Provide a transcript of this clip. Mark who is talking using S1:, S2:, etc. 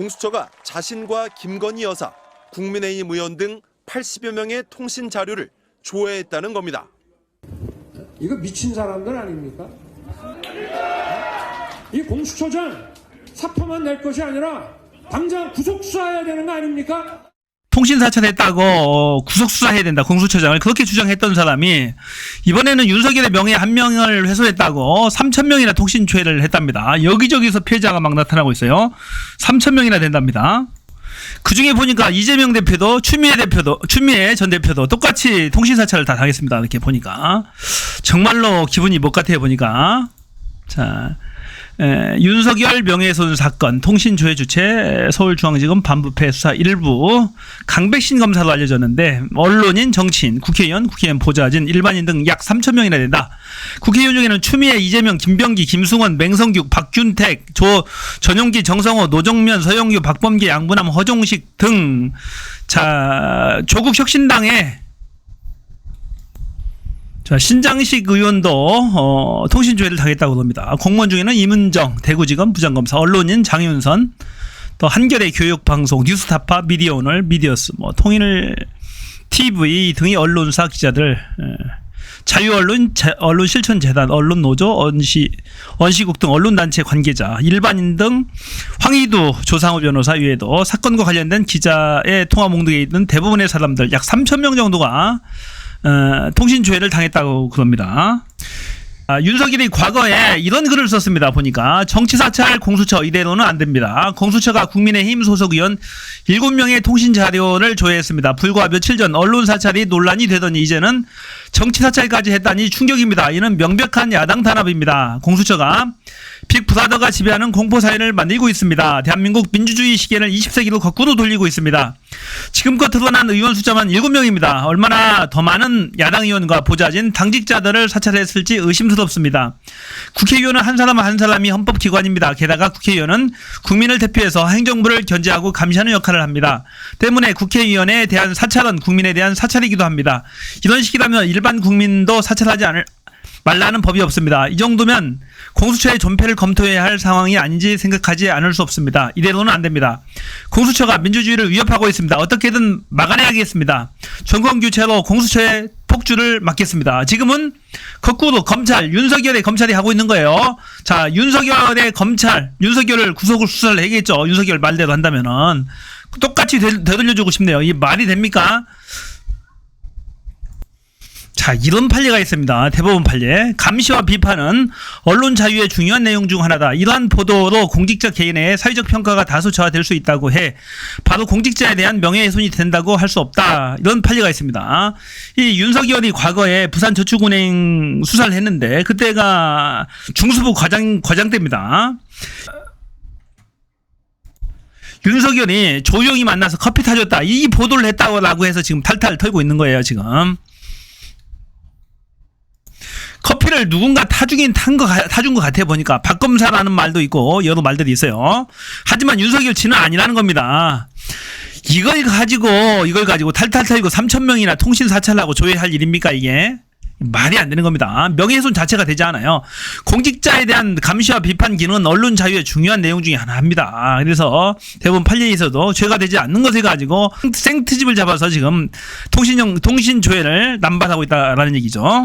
S1: 공수처가 자신과 김건희 여사, 국민의힘 의원 등 80여 명의 통신 자료를 조회했다는 겁니다.
S2: 이거 미친 사람들 아닙니까? 이 공수처장 사표만 낼 것이 아니라 당장 구속 수사해야 되는 거 아닙니까?
S3: 통신 사찰했다고 어, 구속 수사해야 된다 공수처장을 그렇게 주장했던 사람이 이번에는 윤석열의 명예 한 명을 훼손했다고 3천 명이나 통신 조회를 했답니다. 여기저기서 피해자가 막 나타나고 있어요. 3천 명이나 된답니다. 그 중에 보니까 이재명 대표도 추미애 대표도 추미애 전 대표도 똑같이 통신 사찰을 다 당했습니다. 이렇게 보니까 정말로 기분이 못 같아요 보니까 자. 에, 윤석열 명예훼손 사건 통신조회 주체 서울중앙지검 반부패 수사 일부 강백신 검사로 알려졌는데 언론인 정치인 국회의원 국회의원 보좌진 일반인 등 약 3천 명이나 된다. 국회의원 중에는 추미애 이재명 김병기 김승원 맹성규 박균택 조 전용기 정성호 노정면 서영규 박범계 양부남 허종식 등 자 조국 혁신당의 자, 신장식 의원도 어, 통신조회를 당했다고 합니다. 공무원 중에는 이문정 대구지검 부장검사, 언론인 장윤선, 또 한겨레 교육방송, 뉴스타파, 미디어오늘, 미디어스, 뭐 통일 TV 등의 언론사 기자들, 예. 자유언론, 제- 언론실천재단, 언론노조, 언시, 언시국 등 언론단체 관계자, 일반인 등 황희두 조상우 변호사 외에도 사건과 관련된 기자의 통화 목록에 있는 대부분의 사람들 약 3천 명 정도가 어, 통신 조회를 당했다고 그럽니다. 아, 윤석열이 과거에 이런 글을 썼습니다. 보니까 정치 사찰 공수처 이대로는 안 됩니다. 공수처가 국민의힘 소속 의원 7명의 통신 자료를 조회했습니다. 불과 며칠 전 언론 사찰이 논란이 되더니 이제는 정치 사찰까지 했다니 충격입니다. 이는 명백한 야당 단합입니다. 공수처가 빅브라더가 지배하는 공포 사회를 만들고 있습니다. 대한민국 민주주의 시계를 20세기로 거꾸로 돌리고 있습니다. 지금껏 드러난 의원 숫자만 7명입니다. 얼마나 더 많은 야당 의원과 보좌진 당직자들을 사찰했을지 의심스럽습니다. 국회의원은 한 사람 한 사람이 헌법기관입니다. 게다가 국회의원은 국민을 대표해서 행정부를 견제하고 감시하는 역할을 합니다. 때문에 국회의원에 대한 사찰은 국민에 대한 사찰이기도 합니다. 이런 식이라면 일반 국민도 사찰하지 않을 말라는 법이 없습니다. 이 정도면 공수처의 존폐를 검토해야 할 상황이 아닌지 생각하지 않을 수 없습니다. 이대로는 안 됩니다. 공수처가 민주주의를 위협하고 있습니다. 어떻게든 막아내야겠습니다. 정권 교체로 공수처의 폭주를 막겠습니다. 지금은 거꾸로 검찰, 윤석열의 검찰이 하고 있는 거예요. 자, 윤석열의 검찰, 윤석열을 구속을 수사를 해야겠죠. 윤석열 말대로 한다면은. 똑같이 되, 되돌려주고 싶네요. 이 말이 됩니까? 자, 이런 판례가 있습니다. 대법원 판례. 감시와 비판은 언론 자유의 중요한 내용 중 하나다. 이러한 보도로 공직자 개인의 사회적 평가가 다소 저하될 수 있다고 해. 바로 공직자에 대한 명예훼손이 된다고 할 수 없다. 이런 판례가 있습니다. 이 윤석열이 과거에 부산저축은행 수사를 했는데 그때가 중수부 과장 과장 때입니다. 윤석열이 조용히 만나서 커피 타줬다. 이 보도를 했다고 해서 지금 탈탈 털고 있는 거예요, 지금. 커피를 누군가 타주긴 탄 거 타준 것 같아 보니까 박검사라는 말도 있고 여러 말들이 있어요. 하지만 윤석열 씨는 아니라는 겁니다. 이걸 가지고 이걸 가지고 탈탈 털고 3천 명이나 통신 사찰하고 조회할 일입니까 이게? 말이 안 되는 겁니다. 명예훼손 자체가 되지 않아요. 공직자에 대한 감시와 비판 기능은 언론 자유의 중요한 내용 중에 하나입니다. 그래서 대부분 판례에서도 죄가 되지 않는 것을 가지고 생트집을 잡아서 지금 통신용 통신 조회를 남발하고 있다라는 얘기죠.